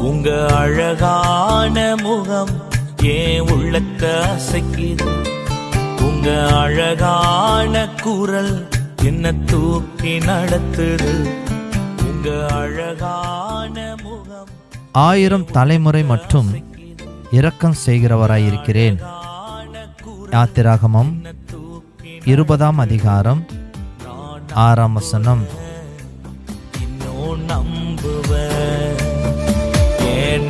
உங்க அழகான முகம் ஏன் உள்ளத்தை அசைக்குது? உங்க அழகான குரல் என்ன தூக்கி நடத்துது? உங்க அழகான முகம் ஆயிரம் தலைமுறை மற்றும் இரக்கம் செய்கிறவராயிருக்கிறேன் யாத்திராகமம் இருபதாம் அதிகாரம் ஆறாம் வசனம். இன்னும் நம்புவ என்